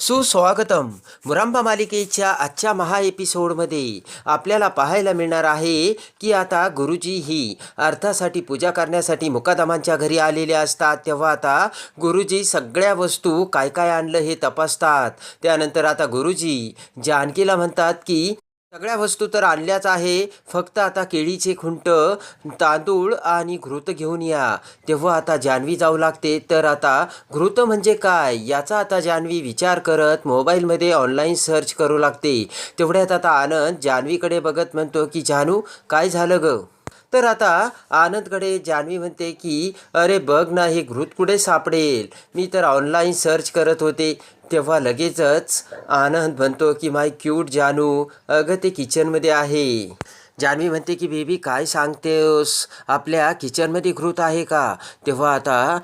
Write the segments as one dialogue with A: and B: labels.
A: सुस्वागतम. मुरांबा मालिकेच्या आजच्या महा एपिसोडमध्ये आपल्याला पाहायला मिळणार आहे की आता गुरुजी ही अर्थासाठी पूजा करण्यासाठी मुकादमांच्या घरी आलेले असतात. तेव्हा आता गुरुजी सगळ्या वस्तू काय काय आणलं हे तपासतात. त्यानंतर आता गुरुजी जानकीला म्हणतात की सगळ्या वस्तू तर आणल्याच आहे. फक्त आता केळीचे खुंट तांदूळ आणि घृत घेऊन या. तेव्हा आता जान्हवी जाऊ लागते. तर आता घृत म्हणजे काय? याचा आता जान्हवी विचार करत मोबाईलमध्ये ऑनलाईन सर्च करू लागते. तेवढ्यात आता आनंद जान्हवीकडे बघत म्हणतो की जानू काय झालं ग? तर आता आनंदकडे जान्हवी म्हणते की अरे बघ ना हे घृत कुठे सापडेल? मी तर ऑनलाईन सर्च करत होते. तेव्हा लगेचच आनंद म्हणतो की माय क्यूट जानू अगं ते किचनमध्ये आहे. जान्हवी म्हणते की बेबी काय सांगतेस? आपल्या किचनमध्ये घृत आहे का? तेव्हा आता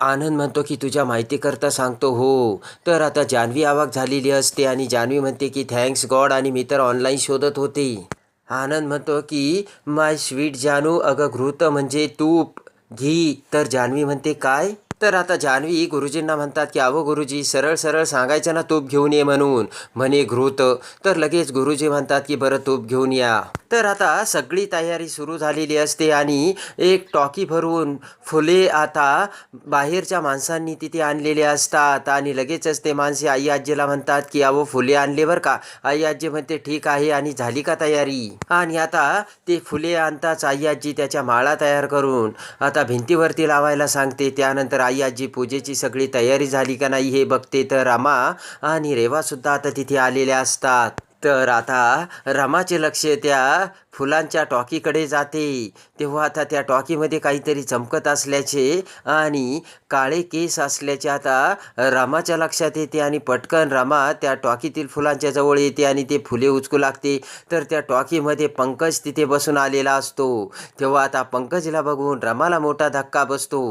A: आनंद म्हणतो की तुझ्या माहितीकरता सांगतो हो. तर आता जान्हवी आवाक झालेली असते आणि जान्हवी म्हणते की थँक्स गॉड आणि मी तर ऑनलाईन शोधत होते. आनंद म्हणतो की माय स्वीट जानू अगं घृत म्हणजे तूप. घी. तर जान्हवी म्हणते काय? तर आता जान्हवी गुरुजींना म्हणतात की अहो गुरुजी सरळ सरळ सांगायचं ना तूप घेऊन ये म्हणून. म्हणे घृत. तर लगेच गुरुजी म्हणतात की बरं तूप घेऊन या. तर आता सगळी तयारी सुरू झालेली असते आणि एक टॉकी भरून फुले आता बाहेरच्या माणसांनी तिथे आणलेले असतात आणि लगेचच ते माणसे आई आजीला म्हणतात की अहो फुले आणले बरं का? आई आजी म्हणते ठीक आहे आणि झाली का तयारी? आणि आता ते फुले आणताच आई आजी त्याच्या माळा तयार करून आता भिंतीवरती लावायला सांगते. त्यानंतर आई आजी पूजेची सगळी तयारी झाली का नाही हे बघते तर रमा आणि रेवासुद्धा आता तिथे आलेल्या असतात. तर आता रमाचे लक्ष त्या फुलांच्या टॉकीकडे जाते. तेव्हा आता त्या टॉकीमध्ये काहीतरी चमकत असल्याचे आणि काळे केस असल्याचे आता रामाच्या लक्षात येते आणि पटकन रामा त्या टॉकीतील फुलांच्या जवळ येते आणि ते फुले उचकू लागते. तर त्या टॉकीमध्ये पंकज तिथे बसून आलेला असतो. तेव्हा आता पंकजला बघून रामाला मोठा धक्का बसतो.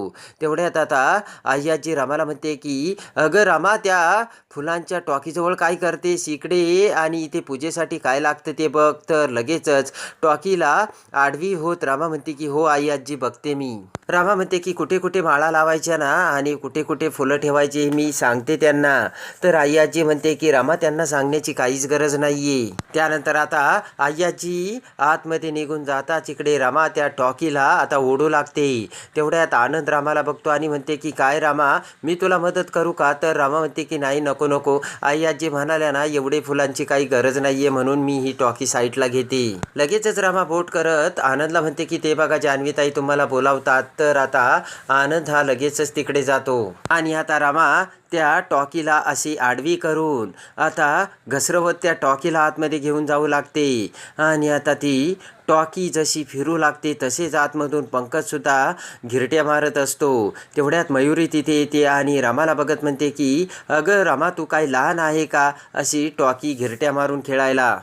A: तेवढ्यात आता आय्याजी रामाला म्हणते की अगं रामा त्या फुलांच्या टॉकीजवळ काय करतेस? इकडे आणि इथे पूजेसाठी काय लागतं ते बघ. तर लगेचच टॉकीला आडवी होत रामा म्हणते की हो आई आजी बघते मी. रामा म्हणते की कुठे कुठे माळा लावायच्या ना आणि कुठे कुठे फुलं ठेवायची मी सांगते त्यांना. तर आई आजी म्हणते की रामा त्यांना सांगण्याची काहीच गरज नाहीये. त्यानंतर आता आई आजी आतमध्ये निघून जाताच इकडे. रामा त्या टॉकीला आता ओढू लागते. तेवढ्यात आनंद रामाला बघतो आणि म्हणते की काय रामा मी तुला मदत करू का? तर रामा म्हणते की नाही नको नको. आई आजी म्हणाल्या ना एवढे फुलांची काही गरज नाहीये म्हणून मी ही टॉकी साईडला घेते. लगेच लगेचच रामा बोट करत आनंदला म्हणते की ते बघा जान्हवीताई तुम्हाला बोलावतात तर आता आनंद हा लगेचच तिकडे जातो. आणि आता रामा त्या टॉकीला अशी आडवी करून आता घसरवत त्या टॉकीला आतमध्ये घेऊन जाऊ लागते. आणि आता ती टॉकी जशी फिरू लागते तसेच आतमधून पंकजसुद्धा घिरट्या मारत असतो. तेवढ्यात मयुरी तिथे येते आणि रामाला बघत म्हणते की अगं रामा तू काय लहान आहे का? अशी टॉकी घिरट्या मारून खेळायला.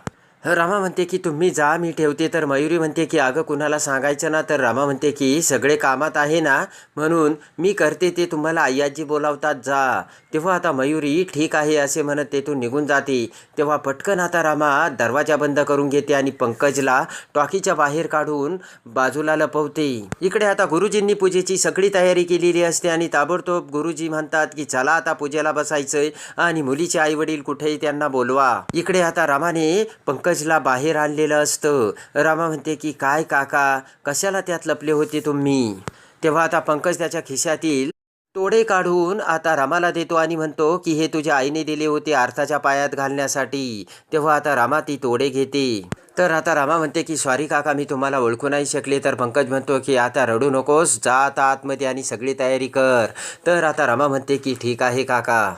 A: रामा म्हणते की तुम्ही जा मी ठेवते. तर मयुरी म्हणते की अगं कुणाला सांगायचं ना? तर रामा म्हणते की सगळे कामात आहे ना? म्हणून मी करते ते तुम्हाला आई आजी बोलावतात जा. तेव्हा आता मयुरी ठीक आहे असे म्हणत तेथून निघून जाते. तेव्हा पटकन आता रामा दरवाजा बंद करून घेते आणि पंकजला टॉकीच्या बाहेर काढून बाजूला लपवते. इकडे आता गुरुजींनी पूजेची सगळी तयारी केलेली असते आणि ताबडतोब गुरुजी म्हणतात की चला आता पूजेला बसायचंय आणि मुलीचे आईवडील कुठेही त्यांना बोलवा. इकडे आता रामाने पंकज पंकजला बाहेर आणलेलं असतं. रामा म्हणते की काय काका कशाला त्यात लपले होते तुम्ही? तेव्हा आता पंकज त्याच्या खिशातील तोडे काढून आता रामाला देतो आणि म्हणतो की हे तुझ्या आईने दिले होते अर्थाच्या पायात घालण्यासाठी. तेव्हा आता रामा ती तोडे घेते. तर आता रामा म्हणते की सॉरी काका मी तुम्हाला ओळखू नाही शकले. तर पंकज म्हणतो की आता रडू नकोस जा आता आतमध्ये आणि सगळी तयारी कर. तर आता रामा म्हणते की ठीक आहे काका.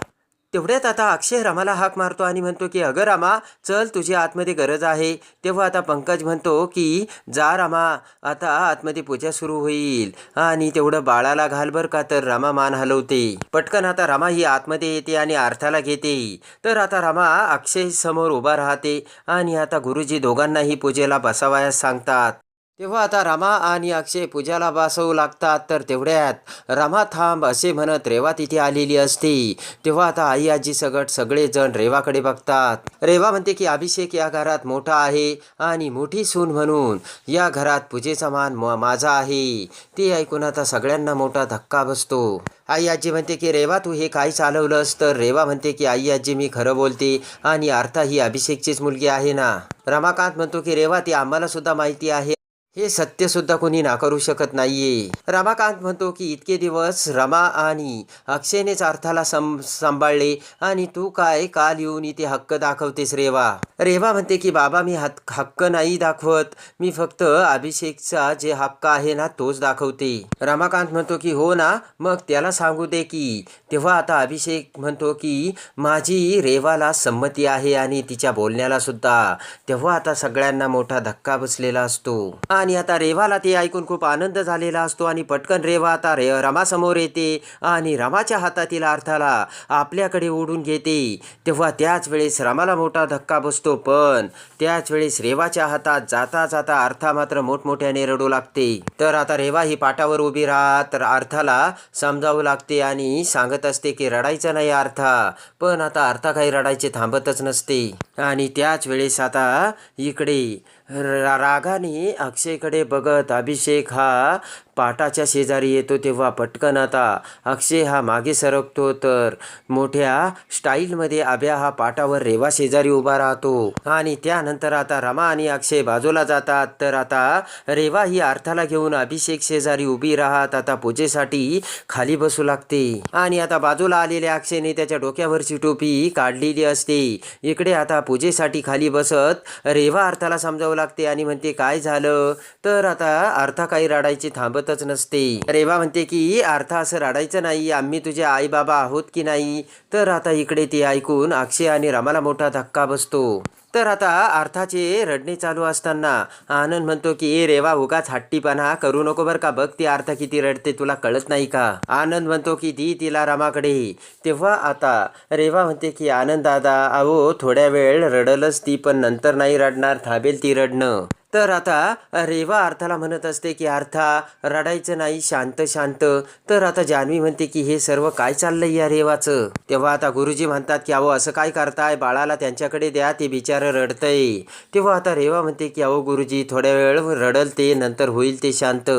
A: तेवढ्यात आता अक्षय रामाला हाक मारतो आणि म्हणतो की अगं रामा चल तुझी आतमध्ये गरज आहे. तेव्हा आता पंकज म्हणतो की जा रामा आता आतमध्ये पूजा सुरू होईल. आणि तेवढं बाळाला घाल बर का तर रामा मान हलवते. पटकन आता रामा ही आतमध्ये येते आणि अर्थाला घेते. तर आता रामा अक्षय समोर उभा राहते आणि आता गुरुजी दोघांनाही पूजेला बसावयास सांगतात. तेव्हा आता रमा आणि अक्षय पूजाला बसवू लागतात तर तेवढ्यात रमा थांब असे म्हणत रेवा तिथे आलेली असते. तेव्हा आता आई आजी सगट सगळेजण रेवाकडे बघतात. रेवा म्हणते की अभिषेक या घरात मोठा आहे आणि मोठी सून म्हणून. या घरात पूजेचा मान म- माझा आहे. ते ऐकून आता सगळ्यांना मोठा धक्का बसतो. आई आजी म्हणते की रेवा तू हे काय चालवलंस? तर रेवा म्हणते की आई आजी मी खरं बोलते आणि अर्था ही अभिषेकचीच मुलगी आहे ना? रमाकांत म्हणतो की रेवा ती आम्हाला सुद्धा माहिती आहे. हे सत्यसुद्धा कुणी कोणी नाकारू शकत नाहीये. रमाकांत म्हणतो की इतके दिवस रमा आणि अक्षयनेच अर्थाला सं सांभाळले आणि तू काय काल येऊन इथे हक्क दाखवतेस रेवा? रेवा म्हणते की बाबा मी हक्क हक्क नाही दाखवत. मी फक्त अभिषेकचा जे हक्क आहे ना तोच दाखवते. रमाकांत म्हणतो की हो ना मग त्याला सांगू दे की तेव्हा आता अभिषेक म्हणतो की माझी रेवाला संमती आहे आणि तिच्या बोलण्याला सुद्धा तेव्हा आता सगळ्यांना मोठा धक्का बसलेला असतो. आणि आता रेवाला ते ऐकून खूप आनंद झालेला असतो आणि पटकन रेवा आता रे रमासमोर येते आणि रमाच्या हातातील अर्थाला आपल्याकडे ओढून घेते. तेव्हा त्याच वेळेस रमाला मोठा धक्का बसतो पण त्याच वेळेस रेवाच्या हातात जाता जाता अर्था मात्र मोठमोठ्याने रडू लागते. तर आता रेवा ही पाटावर उभी राहत तर अर्थाला समजावू लागते आणि सांगत असते की रडायचं नाही अर्था पण आता अर्था काही रडायचे थांबतच नसते. आणि त्याच वेळेस आता इकडे रा- रागाने अक्षयकडे बघत अभिषेक हा पाटाच्या शेजारी येतो तेव्हा पटकन आता. अक्षय हा मागे सरकतो तर मोठ्या स्टाईलमध्ये आभ्या हा पाटावर रेवा शेजारी उभा राहतो. आणि त्यानंतर आता रमा आणि अक्षय बाजूला जातात. तर आता रेवा ही अर्थाला घेऊन अभिषेक शेजारी उभी राहत आता पूजेसाठी खाली बसू लागते. आणि आता बाजूला आलेल्या अक्षयने त्याच्या डोक्यावरची टोपी काढलेली असते. इकडे आता पूजेसाठी खाली बसत रेवा अर्थाला समजावला लागते आणि म्हणते काय झालं? तर आता अर्था काही रडायची थांबतच नसते. रेवा म्हणते की अर्था असं रडायचं नाही. आम्ही तुझे आई बाबा आहोत की नाही? तर आता इकडे ते ऐकून अक्षय आणि रमाला मोठा धक्का बसतो. तर आता अर्थाचे रडणे चालू असताना आनंद म्हणतो की ए रेवा उगाच हट्टीपणा करू नको बरं का बघ ती अर्थ किती रडते तुला कळत नाही का? आनंद म्हणतो की दी तिला रामाकडे तेव्हा आता रेवा म्हणते की आनंद दादा अहो थोड्या वेळ रडलच ती पण नंतर नाही रडणार थांबेल ती रडणं. तर आता रेवा अर्थाला म्हणत असते की अर्था रडायचं नाही शांत शांत. तर आता जान्हवी म्हणते की हे सर्व काय चाललंय या रेवाचं? तेव्हा आता गुरुजी म्हणतात की अहो असं काय करताय? बाळाला त्यांच्याकडे द्या ते बिचारं रडतंय. तेव्हा आता रेवा म्हणते की अहो गुरुजी थोड्या वेळ रडल ते नंतर होईल ते शांत.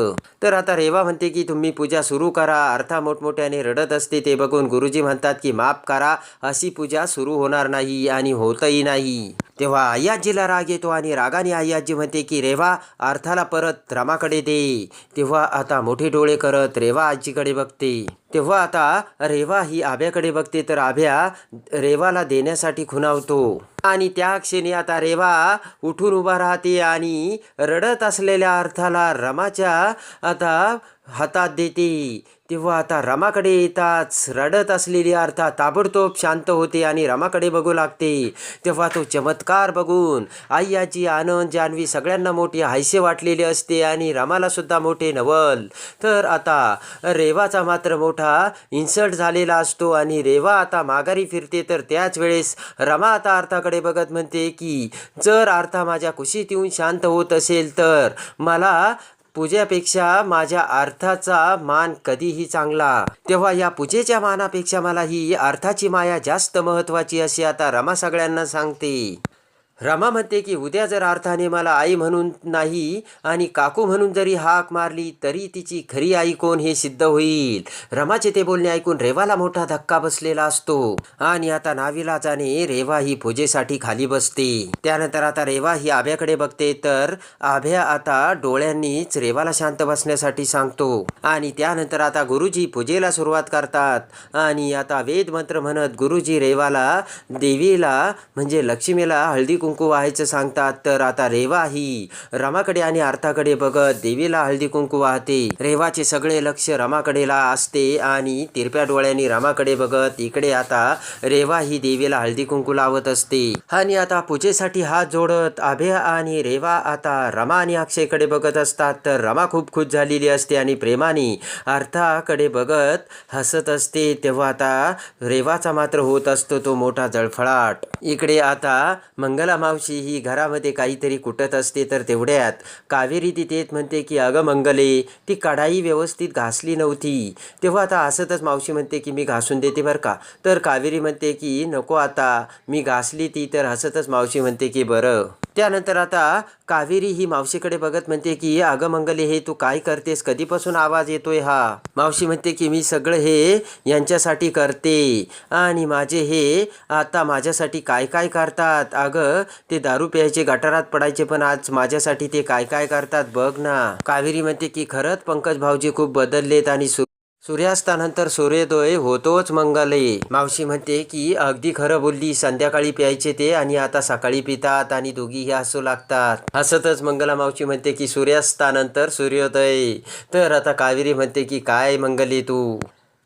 A: तर आता रेवा म्हणते की तुम्ही पूजा सुरू करा. अर्था मोठमोठ्याने रडत असते ते बघून गुरुजी म्हणतात की माफ करा अशी पूजा सुरू होणार नाही आणि होतही नाही. तेव्हा आई राग येतो आणि रागाने आई म्हणते की रेवा अर्थाला परत रामाकडे दे. तेव्हा आता मोठे डोळे करत रेवा आजीकडे बघते. तेव्हा आता रेवा ही आभ्याकडे बघते तर आभ्या रेवाला देण्यासाठी खुणावतो. आणि त्या क्षणी आता रेवा उठून उभा राहते आणि रडत असलेल्या अर्थाला रमाच्या आता हातात देते. तेव्हा आता रमाकडे येताच रडत असलेली अर्था ताबडतोब शांत होते आणि रमाकडे बघू लागते. तेव्हा तो चमत्कार बघून आई आनंद जान्हवी सगळ्यांना मोठी हायसे वाटलेली असते आणि रमालासुद्धा मोठे नवल. तर आता रेवाचा मात्र मोठा इन्सल्ट झालेला असतो आणि रेवा आता माघारी फिरते तर त्याच वेळेस रमा आता अर्थाकडे बघत म्हणते की जर अर्था माझ्या कुशीत येऊन शांत होत असेल तर मला पूजेपेक्षा माझ्या अर्थाचा मान कधीही चांगला. तेव्हा या पूजेच्या मानापेक्षा मला ही अर्थाची माया जास्त महत्वाची अशी आता रमा सगळ्यांना सांगते. रमा म्हणते की उद्या जर अर्थाने मला आई म्हणून नाही आणि काकू म्हणून जरी हाक मारली तरी तिची खरी आई कोण हे सिद्ध होईल? रमाचे ते बोलणे ऐकून रेवाला मोठा धक्का बसलेला असतो. आणि आता नावीला जाणे रेवा ही पूजेसाठी खाली बसते. त्यानंतर आता रेवा ही आभ्याकडे बघते तर आभ्या आता डोळ्यांनीच रेवाला शांत बसण्यासाठी सांगतो. आणि त्यानंतर आता गुरुजी पूजेला सुरुवात करतात. आणि आता वेद मंत्र म्हणत गुरुजी रेवाला देवीला म्हणजे लक्ष्मीला हळदी कुंकू व्हायचं सांगतात. तर आता रेवा ही रमाकडे आणि अर्थाकडे बघत देवीला हळदी कुंकू वाहते. रेवाचे सगळे लक्ष रमाकडेला असते आणि तिरप्या डोळ्यांनी रमाकडे बघत इकडे आता रेवा ही देवीला हळदी कुंकू लावत असते. आणि आता पूजेसाठी हात जोडत अभया आणि रेवा आता रमा आणि अक्षयकडे बघत असतात. तर रमा खूप खुश झालेली असते आणि प्रेमाने अर्थाकडे बघत हसत असते. तेव्हा आता रेवाचा मात्र होत असतो तो मोठा जळफळाट. इकडे आता मंगला मंगला मावशी ही घरामध्ये काहीतरी कुटत असते तर तेवढ्यात. कावेरी तिथे म्हणते की अगं मंगले ती कढाई व्यवस्थित घासली नव्हती. तेव्हा आता हसतच मावशी म्हणते की मी घासून देते बरं का? तर कावेरी म्हणते की नको आता मी घासली ती. तर हसतच मावशी म्हणते की बरं. त्यानंतर आता कावेरी ही मावशीकडे बघत म्हणते की अगं मंगले हे तू काय करतेस? कधीपासून आवाज येतोय हा? मावशी म्हणते की मी सगळं हे यांच्यासाठी करते आणि माझे हे आता माझ्यासाठी काय काय करतात? अगं ते दारू प्यायचे गटारात पडायचे पण आज माझ्यासाठी ते काय काय करतात बघ ना. कावेरी म्हणते की खरंच पंकज भाऊजी खूप बदललेत आणि सूर्यास्तानंतर सूर्योदय होतोच मंगले मावशी म्हणते की अगदी खरं बोलली संध्याकाळी प्यायचे ते आणि आता सकाळी पितात आणि दोघीही हसू लागतात. हसतच मंगला मावशी म्हणते की सूर्यास्तानंतर सूर्योदय. तर आता कावेरी म्हणते की काय मंगले तू?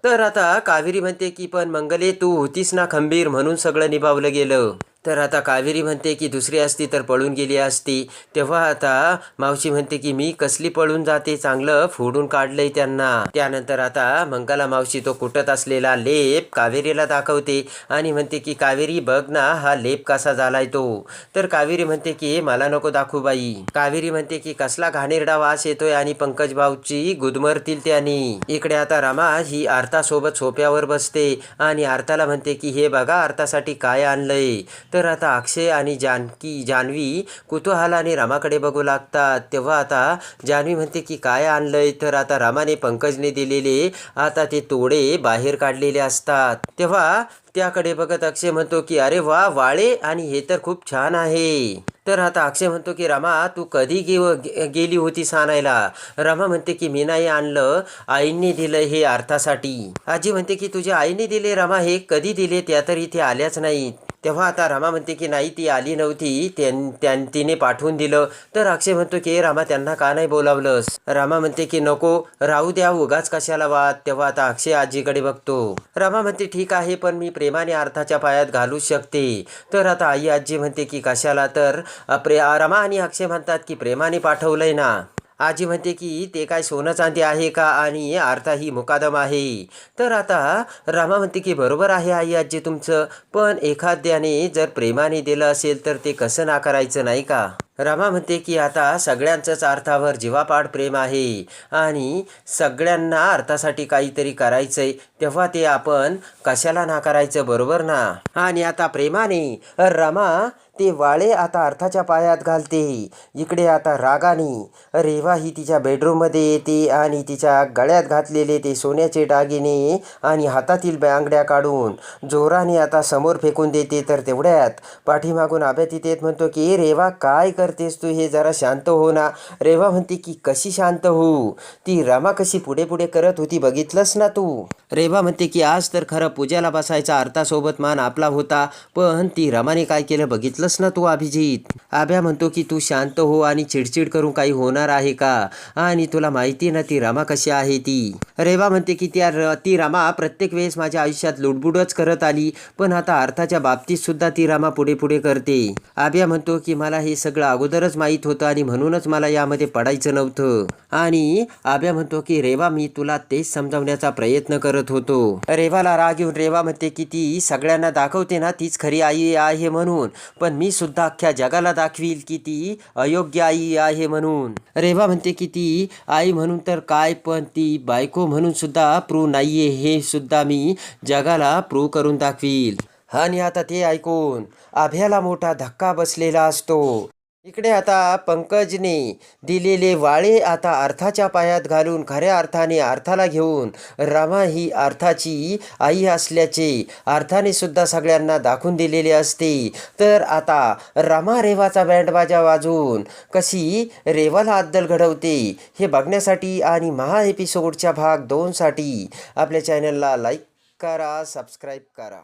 A: तर आता कावेरी म्हणते की पण मंगले तू होतीस ना खंबीर म्हणून सगळं निभावलं गेलं. तर आता कावेरी म्हणते की दुसरी असती तर पळून गेली असती. तेव्हा आता मावशी म्हणते की मी कसली पळून जाते? चांगलं फोडून काढलंय त्यांना. त्यानंतर आता मंगला मावशी तो कुटत असलेला लेप कावेरीला दाखवते आणि म्हणते की कावेरी बघ ना हा लेप कसा झालाय तो. तर कावेरी म्हणते की मला नको दाखवू बाई. कावेरी म्हणते की कसला घाणेरडा वास येतोय आणि पंकज भाऊची गुदमरतील त्यांनी इकडे आता रामा ही आरतासोबत सोप्यावर बसते आणि आरताला म्हणते की हे बघा आरतासाठी काय आणलंय? तर तर आता अक्षय आणि जानकी जान्हवी कुतूहलाने रामाकडे बघू लागतात. तेव्हा आता जान्हवी म्हणते की काय आणलंय? तर आता रामाने पंकजने दिलेले आता ते तोडे बाहेर काढलेले असतात. तेव्हा त्याकडे बघत अक्षय म्हणतो की अरे वा वाळे आणि हे तर खूप छान आहे. तर आता अक्षय म्हणतो की रमा तू कधी गे गेली होतीस आणायला रमा म्हणते की मी नाही आणलं. आईने दिलं हे अर्थासाठी. आजी म्हणते की तुझ्या आईने दिले रमा हे कधी दिले? त्या तर इथे आल्याच नाहीत. तेव्हा आता रमा म्हणते की नाही ती आली नव्हती. त्यां त्यां- तिने पाठवून दिलं. तर अक्षय म्हणतो की रामा त्यांना का नाही बोलावलंस? रामा म्हणते की नको राहू द्या उगाच कशाला वाद. तेव्हा आता अक्षय आजीकडे बघतो. रमा म्हणते ठीक आहे पण मी प्रेमाने अर्थाच्या पायात घालू शकते. तर आता आई आजी म्हणते की कशाला तर? प्रे रमा आणि अक्षय म्हणतात की प्रेमाने पाठवलंय ना. आजी म्हणते की ते काय सोनं चांदी आहे का? आणि अर्था ही मुकादम आहे. तर आता रामा म्हणते की बरोबर आहे आई आजी तुमचं. पण एखाद्याने जर प्रेमाने दिलं असेल तर ते कसं नाकारायचं नाही का? रमा म्हणते की आता सगळ्यांचंच अर्थावर जीवापाड प्रेम आहे आणि सगळ्यांना अर्थासाठी काहीतरी करायचं आहे तेव्हा ते आपण कशाला नाकारायचं बरोबर ना? आणि आता प्रेमाने रमा ते वाळे आता अर्थाच्या पायात घालते. इकडे आता रागाने रेवा ही तिच्या बेडरूममध्ये येते आणि तिच्या गळ्यात घातलेले ते सोन्याचे दागिने आणि हातातील बांगड्या काढून जोराने आता समोर फेकून देते. तर तेवढ्यात पाठीमागून आब्यात तिथे म्हणतो की रेवा काय कर करतेस तू? हे जरा शांत हो ना. रेवा म्हणते की कशी शांत होऊ ती रमा कशी पुढे पुढे करत होती बघितलंस ना तू? रेवा म्हणते की आज तर खरं पूजेला बसायचा अर्थासोबत मान आपला होता पण ती रमाने काय केलं बघितलंस ना तू अभिजित? आभ्या म्हणतो की तू शांत हो आणि चिडचिड करून काही होणार आहे का? आणि तुला माहिती ना ती रमा कशी आहे ती? रेवा म्हणते की त्या ती रमा प्रत्येक वेळेस माझ्या आयुष्यात लुडबुडच करत आली पण आता अर्थाच्या बाबतीत सुद्धा ती रमा पुढे पुढे करते. आभ्या म्हणतो की मला हे सगळं अगोदरच माहीत होतं आणि म्हणूनच मला यामध्ये पडायचं नव्हतं. आणि आभ्या म्हणतो की रेवा मी तुला तेच समजावण्याचा प्रयत्न करत होतो. रेवाला राग येऊन रेवा म्हणते की ती सगळ्यांना दाखवते ना तीच खरी आई आहे म्हणून. पण मी सुद्धा अख्ख्या जगाला दाखवील की ती अयोग्य आई आहे म्हणून. रेवा म्हणते की ती आई म्हणून तर काय पण ती बायको म्हणून सुद्धा प्रू नाहीये हे सुद्धा मी जगाला प्रू करून दाखवील. आणि आता ते ऐकून आभ्याला मोठा धक्का बसलेला असतो. इकडे आता पंकजने दिलेले वाळे आता अर्थाच्या पायात घालून खऱ्या अर्थाने अर्थाला घेऊन रमा ही अर्थाची आई असल्याचे अर्थाने सुद्धा सगळ्यांना दाखवून दिलेले असते. तर आता रमा रेवाचा बँडबाजा वाजवून कशी रेवाला अद्दल घडवते हे बघण्यासाठी आणि महा एपिसोडच्या भाग दोनसाठी आपल्या चॅनलला लाईक करा सबस्क्राईब करा.